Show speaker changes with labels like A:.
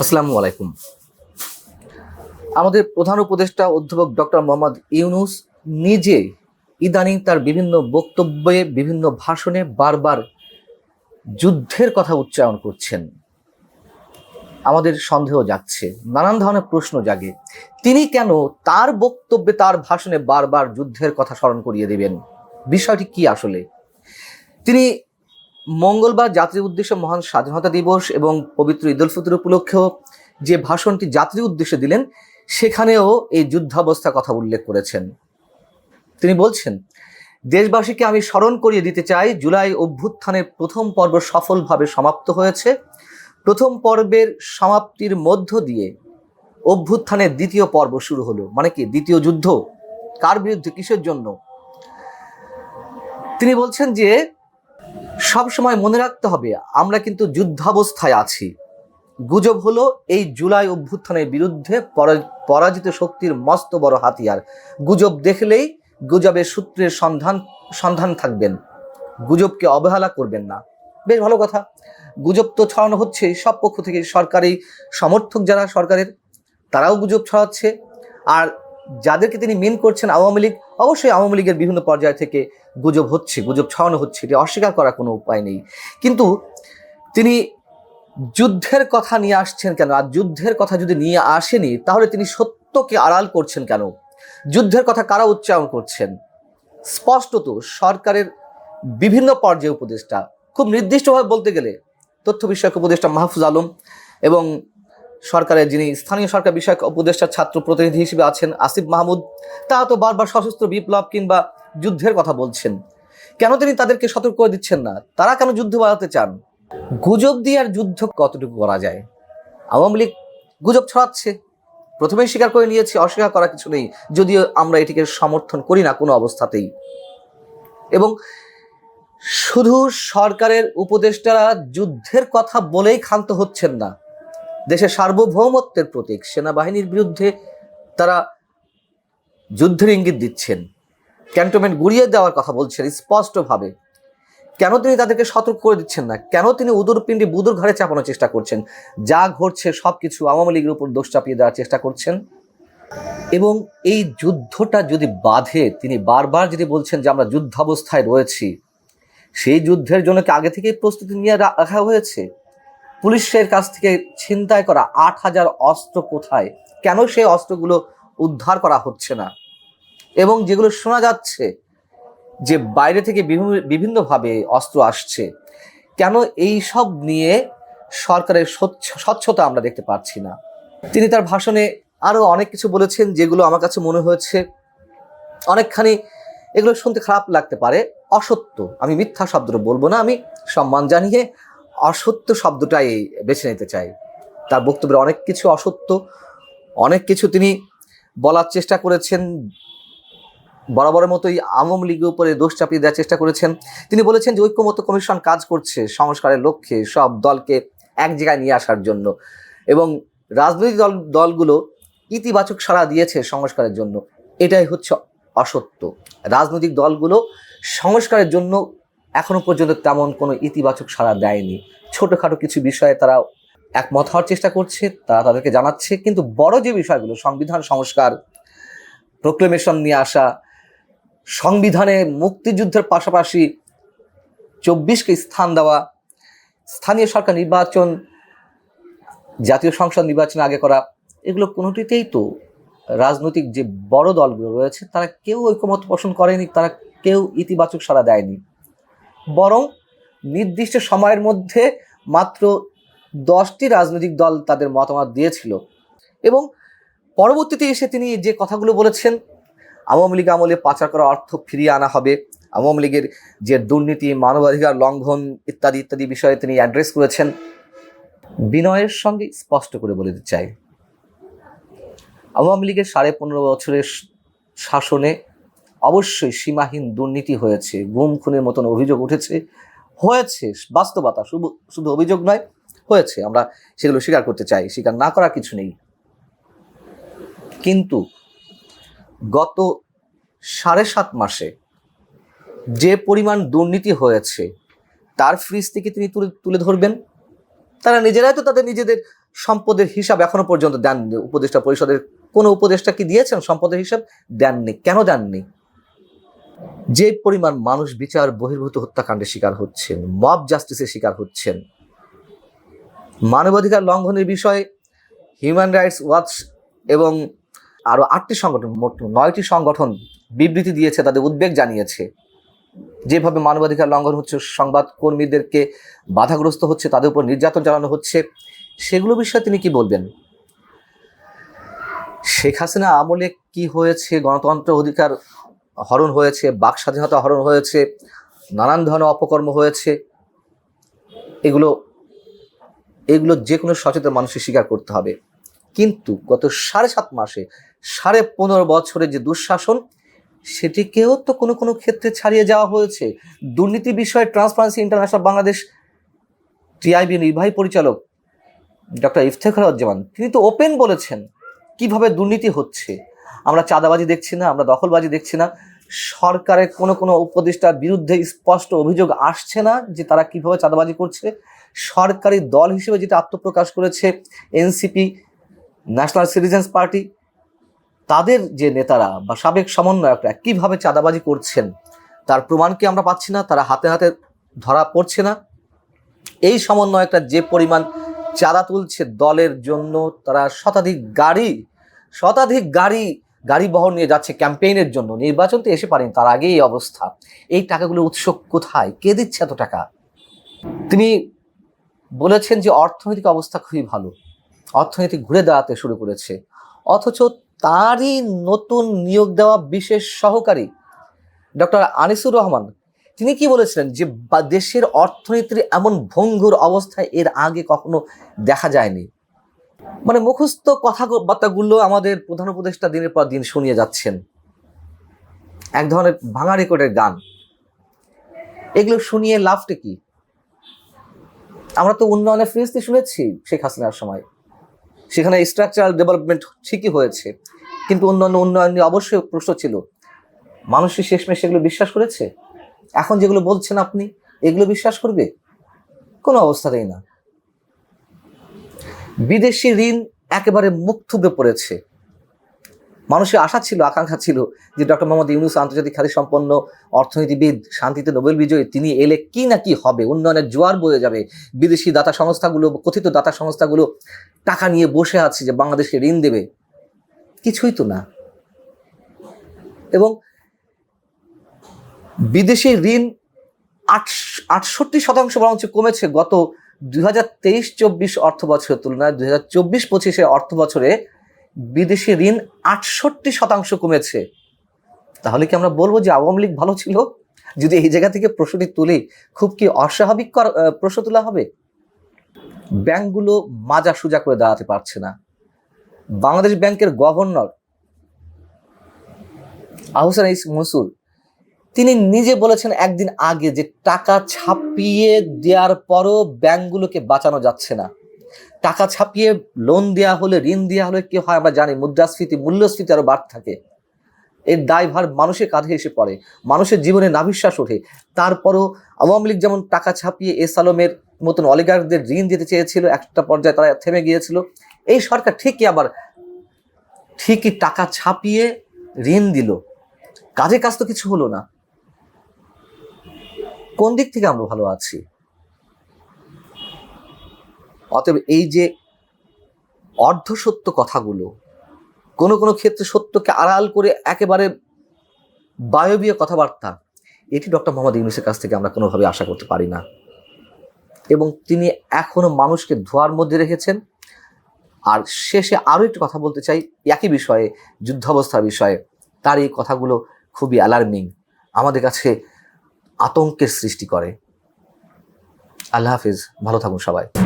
A: আসসালামু আলাইকুম। আমাদের প্রধান উপদেষ্টা অধ্যাপক ডক্টর মোহাম্মদ ইউনুস নিজে ইদানিং তার বিভিন্ন বক্তব্যে, বিভিন্ন ভাষণে বারবার যুদ্ধের কথা উচ্চারণ করছেন। আমাদের সন্দেহ যাচ্ছে নানান ধরনের প্রশ্ন জাগে। তিনি কেন তার বক্তব্যে, তার ভাষণে বারবার যুদ্ধের কথা স্মরণ করিয়ে দেবেন? বিষয়টি কি আসলে? তিনি মঙ্গলবার জাতির উদ্দেশ্যে মহান স্বাধীনতা দিবস এবং পবিত্র ঈদ উল ফিতর উপলক্ষেও যে ভাষণটি জাতির উদ্দেশ্যে দিলেন, সেখানেও এই যুদ্ধাবস্থা কথা উল্লেখ করেছেন। তিনি বলছেন, দেশবাসীকে আমি স্মরণ করিয়ে দিতে চাই, জুলাই অভ্যুত্থানের প্রথম পর্ব সফলভাবে সমাপ্ত হয়েছে। প্রথম পর্বের সমাপ্তির মধ্য দিয়ে অভ্যুত্থানের দ্বিতীয় পর্ব শুরু হলো। মানে কি, দ্বিতীয় যুদ্ধ? কার বিরুদ্ধে, কিসের জন্য? তিনি বলছেন যে সব সময় মনে রাখতে হবে, আমরা কিন্তু যুদ্ধাবস্থায় আছি। গুজব হলো এই জুলাই অভ্যুত্থানের বিরুদ্ধে পরা- পরাজিত শক্তির মস্ত বড় হাতিয়ার। গুজব দেখলেই গুজবের সূত্রের সন্ধান সন্ধান থাকবেন। গুজবকে অবহেলা করবেন না। বেশ ভালো কথা। গুজব তো ছড়ানো হচ্ছে, সব পক্ষ থেকে সরকারি সমর্থক যারা সরকারের, তারাও গুজব ছড়াচ্ছে। আর যাদেরকে তিনি মেন করছেন আওয়ামী লীগ, অবশ্যই আওয়ামী লীগের বিভিন্ন পর্যায় থেকে গুজব হচ্ছে, গুজব ছড়ানো হচ্ছে, এটি অস্বীকার করার কোনো উপায় নেই। কিন্তু তিনি যুদ্ধের কথা নিয়ে আসছেন কেন? আর যুদ্ধের কথা যদি নিয়ে আসেনি, তাহলে তিনি সত্যকে আড়াল করছেন কেন? যুদ্ধের কথা কারা উচ্চারণ করছেন? স্পষ্টত সরকারের বিভিন্ন পর্যায়ে উপদেষ্টা। খুব নির্দিষ্টভাবে বলতে গেলে তথ্য বিষয়ক উপদেষ্টা মাহফুজ আলম এবং সরকারের যিনি স্থানীয় সরকার বিষয়ক উপদেষ্টা ছাত্র প্রতিনিধি হিসেবে আছেন আসিফ মাহমুদ তা তো বারবার সশস্ত্র বিপ্লব কিংবা যুদ্ধের কথা বলছেন। কেন তিনি তাদেরকে সতর্ক করে দিচ্ছেন না? তারা কেন যুদ্ধ বাড়াতে চান? গুজব দিয়ে আর যুদ্ধ কতটুকু করা যায়? আওয়ামী লীগ গুজব ছড়াচ্ছে। প্রথমেই স্বীকার করে নিয়েছি, অস্বীকার করা কিছু নেই। যদিও আমরা এটিকে সমর্থন করি না কোনো অবস্থাতেই। এবং শুধু সরকারের উপদেষ্টারা যুদ্ধের কথা বলেই ক্ষান্ত হচ্ছেন না। দেশের সার্বভৌমত্বের প্রতীক। সেনাবাহিনীর বিরুদ্ধে তারা যুদ্ধের ইঙ্গিত দিচ্ছেন। ক্যান্টনমেন্ট গুড়িয়ে দেওয়ার কথা বলছেন স্পষ্টভাবে। কেন তিনি তাদেরকে সতর্ক করে দিচ্ছেন না? কেন তিনি উদুর পিণ্ডি বুদুর ঘরে চাপানোর চেষ্টা করছেন? যা ঘটছে সবকিছু আওয়ামী লীগের উপর দোষ চাপিয়ে দেওয়ার চেষ্টা করছেন। এবং এই যুদ্ধটা যদি বাধে, তিনি বারবার যদি বলছেন যে আমরা যুদ্ধাবস্থায় রয়েছি, সেই যুদ্ধের জন্য কি আগে থেকেই প্রস্তুতি নিয়ে রাখা হয়েছে? পুলিশের কাছ থেকে ছিনতাই করা আট হাজার অস্ত্র কোথায়? কেন সেই অস্ত্রগুলো উদ্ধার করা হচ্ছে না? এবং যেগুলো শোনা যাচ্ছে যে বাইরে থেকে বিভিন্ন, বিভিন্নভাবে অস্ত্র আসছে, কেন এই সব নিয়ে সরকারের স্বচ্ছতা আমরা দেখতে পাচ্ছি না? তিনি তার ভাষণে আরও অনেক কিছু বলেছেন যেগুলো আমার কাছে মনে হয়েছে অনেকখানি এগুলো শুনতে খারাপ লাগতে পারে। অসত্য। আমি মিথ্যা শব্দটা বলব না। আমি সম্মান জানিয়ে অসত্য শব্দটাই বেছে নিতে চাই। তার বক্তব্যের অনেক কিছু অসত্য, অনেক কিছু তিনি বলার চেষ্টা করেছেন, বরাবরের মতোই আওয়ামী লীগের উপরে দোষ চাপিয়ে দেওয়ার চেষ্টা করেছেন। তিনি বলেছেন যে ঐক্যমত্য কমিশন কাজ করছে সংস্কারের লক্ষ্যে সব দলকে এক জায়গায় নিয়ে আসার জন্য এবং রাজনৈতিক দল, দলগুলো ইতিবাচক সাড়া দিয়েছে সংস্কারের জন্য। এটাই হচ্ছে অসত্য। রাজনৈতিক দলগুলো সংস্কারের জন্য এখনও পর্যন্ত তেমন কোনো ইতিবাচক সাড়া দেয়নি। ছোটোখাটো কিছু বিষয়ে তারা একমত হওয়ার চেষ্টা করছে, তারা তাদেরকে জানাচ্ছে, কিন্তু বড় যে বিষয়গুলো, সংবিধান সংস্কার প্রোক্লেমেশন নিয়ে আসা, সংবিধানে মুক্তিযুদ্ধের পাশাপাশি চব্বিশকে স্থান দেওয়া, স্থানীয় সরকার নির্বাচন, জাতীয় সংসদ নির্বাচন আগে করা, এগুলো কোনোটিতেই তো রাজনৈতিক যে বড় দলগুলো রয়েছে, তারা কেউ ঐকমত পোষণ করেনি, তারা কেউ ইতিবাচক সাড়া দেয়নি। বরং নির্দিষ্ট সময়ের মধ্যে মাত্র দশটি রাজনৈতিক দল তাদের মতামত দিয়েছিল। এবং পরবর্তীতে এসে তিনি যে কথাগুলো বলেছেন, আওয়ামী লীগ আমলে পাচার করা অর্থ ফিরিয়ে আনা হবে, আওয়ামী লীগের যে দুর্নীতি, মানবাধিকার লঙ্ঘন ইত্যাদি ইত্যাদি বিষয়ে তিনি অ্যাড্রেস করেছেন, বিনয়ের সঙ্গে স্পষ্ট করে বলে দিতে চাই। আওয়ামী লীগের সাড়ে পনেরো বছরের শাসনে অবশ্যই সীমাহীন দুর্নীতি হয়েছে, গুম খুনের মতন অভিযোগ উঠেছে, হয়েছে বাস্তবতা শুধু শুধু অভিযোগ নয়, হয়েছে। আমরা সেগুলো স্বীকার করতে চাই, স্বীকার না করার কিছু নেই। কিন্তু গত সাড়ে সাত মাসে যে পরিমাণ দুর্নীতি হয়েছে, তার ফ্রিজ থেকে তিনি তুলে তুলে ধরবেন? তারা নিজেরাই তো তাদের নিজেদের সম্পদের হিসাব এখনও পর্যন্ত দেননি। উপদেষ্টা পরিষদের কোনো উপদেষ্টা কি দিয়েছেন? সম্পদের হিসাব দেননি। কেন দেননি? যে পরিমাণ মানুষ বিচার বহির্ভূত হত্যাকাণ্ডের শিকার হচ্ছেন, মব জাস্টিসের শিকার হচ্ছেন, মানবাধিকার লঙ্ঘনের বিষয়ে হিউম্যান রাইটস ওয়াচ এবং আরও আটটি সংগঠন, মোট নয়টি সংগঠন বিবৃতি দিয়েছে, তাদের উদ্বেগ জানিয়েছে। যেভাবে মানবাধিকার লঙ্ঘন হচ্ছে, সংবাদ কর্মীদেরকে বাধাগ্রস্ত হচ্ছে, তাদের উপর নির্যাতন চালানো হচ্ছে, সেগুলো বিষয়ে তিনি কি বলবেন? শেখ হাসিনা আমলে কি হয়েছে? গণতন্ত্র অধিকার হরণ হয়েছে, বাক স্বাধীনতা হরণ হয়েছে, নানান ধরনের অপকর্ম হয়েছে। এগুলো এগুলো যে কোনো সচেতন মানুষের স্বীকার করতে হবে। কিন্তু গত সাড়ে সাত মাসে, সাড়ে পনেরো বছরের যে দুঃশাসন, সেটিকেও তো কোনো কোনো ক্ষেত্রে ছাড়িয়ে যাওয়া হয়েছে। দুর্নীতি বিষয়ে ট্রান্সপারেন্সি ইন্টারন্যাশনাল বাংলাদেশ টিআইবি নির্বাহী পরিচালক ডক্টর ইফতেখারুজ্জামান তিনি তো ওপেন বলেছেন কীভাবে দুর্নীতি হচ্ছে। আমরা চাঁদাবাজি দেখছি না, আমরা দখলবাজি দেখছি না। সরকারের কোনো কোনো উপদেষ্টার বিরুদ্ধে স্পষ্ট অভিযোগ আসছে না যে তারা কীভাবে চাঁদাবাজি করছে। সরকারি দল হিসেবে যেটা আত্মপ্রকাশ করেছে এনসিপি, ন্যাশনাল সিটিজেন্স পার্টি, তাদের যে নেতারা বা সাবেক সমন্বয়করা কীভাবে চাঁদাবাজি করছেন, তার প্রমাণ কি আমরা পাচ্ছি না? তারা হাতে হাতে ধরা পড়ছে না। এই সমন্বয়করা যে পরিমাণ চাঁদা তুলছে দলের জন্য, তারা শতাধিক গাড়ি শতাধিক গাড়ি গাড়ি বহর নিয়ে যাচ্ছে ক্যাম্পেইনের জন্য। নির্বাচন তো এসে পারেন তার আগেই অবস্থা। এই টাকাগুলোর উৎস কোথায়? কে দিচ্ছে এত টাকা? তিনি বলেছেন যে অর্থনৈতিক অবস্থা খুবই ভালো। অর্থনীতি ঘুরে দাঁড়াতে শুরু করেছে। অথচ তারই নতুন নিয়োগ দেওয়া বিশেষ সহকারী ডক্টর আনিসুর রহমান, তিনি কি বলেছিলেন যে দেশের অর্থনীতির এমন ভঙ্গুর অবস্থায় এর আগে কখনো দেখা যায়নি? মানে মুখস্থ কথাবার্তাগুলো আমাদের প্রধান উপদেষ্টা দিনের পর দিন শুনিয়ে যাচ্ছেন। এক ধরনের ভাঙা রেকর্ডের গান। এগুলো শুনিয়ে লাভটা কি? আমরা তো উন্নয়নের ফিরিস্তি শুনেছি শেখ হাসিনার সময়। সেখানে স্ট্রাকচারাল ডেভেলপমেন্ট ঠিকই হয়েছে, কিন্তু অন্যান্য উন্নয়ন নিয়ে অবশ্যই প্রশ্ন ছিল। মানুষই শেষমেশ সেগুলো বিশ্বাস করেছে? এখন যেগুলো বলছেন আপনি, এগুলো বিশ্বাস করবে? কোনো অবস্থাতেই না। বিদেশি ঋণ একেবারে মুখ পড়েছে। মানুষের আশা ছিল, আকাঙ্ক্ষা ছিল যে ডক্টর মোহাম্মদ ইউনুস আন্তর্জাতিক খ্যাতি সম্পন্ন অর্থনীতিবিদ, শান্তিতে নোবেল বিজয়ী, তিনি এলে কি না কি হবে? উন্নয়নের জোয়ার বয়ে যাবে। বিদেশি দাতা সংস্থাগুলো, কথিত দাতা সংস্থাগুলো টাকা নিয়ে বসে আছে যে বাংলাদেশকে ঋণ দেবে। কিছুই তো না। এবং বিদেশি ঋণ আটষট্টি শতাংশ বরঞ্চ কমেছে গত দুই হাজার তেইশ, চব্বিশ অর্থ বছরের তুলনায় দুই হাজার চব্বিশ, পঁচিশে অর্থ বছরে বিদেশি ঋণ আটষট্টি শতাংশ কমেছে। তাহলে কি আমরা বলব যে আওয়ামী লীগ ভালো ছিল? যদি এই জায়গা থেকে প্রশ্নটি তুলি, খুব কি অস্বাভাবিক প্রশ্ন তোলা হবে? ব্যাংকগুলো মাজা সুজা করে দাঁড়াতে পারছে না। বাংলাদেশ ব্যাংকের গভর্নর আহসান ইস মসুর তিনি নিজে বলেছেন একদিন আগে যে টাকা ছাপিয়ে দেওয়ার পরও ব্যাংকগুলোকে বাঁচানো যাচ্ছে না। টাকা ছাপিয়ে লোন দেওয়া হলে, ঋণ দেওয়া হলে কি হয় আমরা জানি, মুদ্রাস্ফীতি, মূল্যস্ফীতি আরও বাড়তে থাকে। এর দায়ভার মানুষের কাঁধে এসে পড়ে, মানুষের জীবনে নাভিশ্বাস ওঠে। তারপরও আওয়ামী লীগ যেমন টাকা ছাপিয়ে এস আলমের মতন অলিগারদের ঋণ দিতে চেয়েছিল, একটা পর্যায়ে তারা থেমে গিয়েছিল। এই সরকার ঠিকই আবার ঠিকই টাকা ছাপিয়ে ঋণ দিল। কাজে কাজ তো কিছু হলো না। কোন দিক থেকে আমরা ভালো আছি? অতএব এই যে অর্ধসত্য কথাগুলো, কোনো কোনো ক্ষেত্রে সত্যকে আড়াল করে একেবারে বায়বীয় কথাবার্তা, এটি ডক্টর মোহাম্মদ ইউনুসের কাছ থেকে আমরা কোনোভাবে আশা করতে পারি না। এবং তিনি এখনও মানুষকে ধোয়ার মধ্যে রেখেছেন। আর শেষে আরও একটু কথা বলতে চাই, একই বিষয়ে, যুদ্ধাবস্থার বিষয়ে, তার এই কথাগুলো খুবই অ্যালার্মিং আমাদের কাছে আতঙ্কের সৃষ্টি করে। আল্লাহ হাফিজ ভালো থাকুন সবাই।